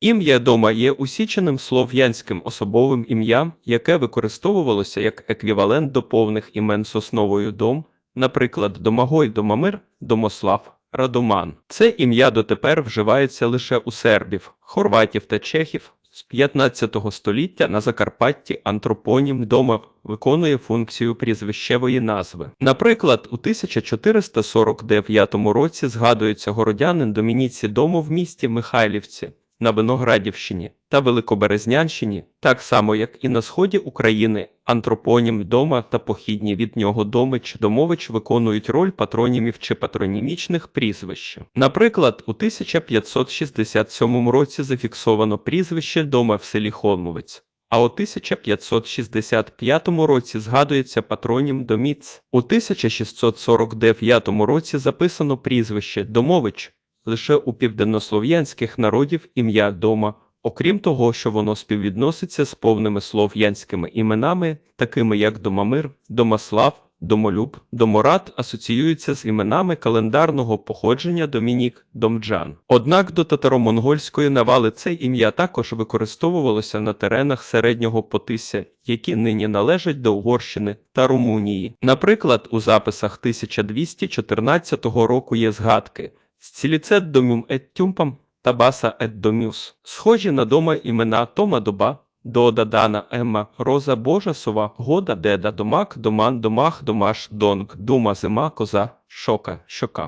Ім'я дома є усіченим слов'янським особовим ім'ям, яке використовувалося як еквівалент до повних імен з основою дом, наприклад, Домагой, Домамир, Домослав, Радоман. Це ім'я дотепер вживається лише у сербів, хорватів та чехів. З 15 століття на Закарпатті антропонім дома виконує функцію прізвищевої назви. Наприклад, у 1449 році згадується городянин Домініці дому в місті Михайлівці на Виноградівщині та Великоберезнянщині, так само як і на сході України. Антропонім дома та похідні від нього домич домович виконують роль патронімів чи патронімічних прізвищ. Наприклад, у 1567 році зафіксовано прізвище дома в селі Холмовець. А у 1565 році згадується патронім Доміц. У 1649 році записано прізвище Домович. Лише у південнослов'янських народів ім'я дома, окрім того, що воно співвідноситься з повними слов'янськими іменами, такими як Домамир, Домаслав, Домолюб, Доморад, асоціюється з іменами календарного походження Домінік, Домджан. Однак до татаро-монгольської навали це ім'я також використовувалося на теренах середнього Потисся, які нині належать до Угорщини та Румунії. Наприклад, у записах 1214 року є згадки Сціліцет домюм ет тюмпам та баса ет домюс. Схожі на дома імена Тома Доба, Дода Дана Емма, Роза Божа Сова, Года Деда Домак, Доман Домах Домаш Донг, Дума Зима Коза, Шока, Щока.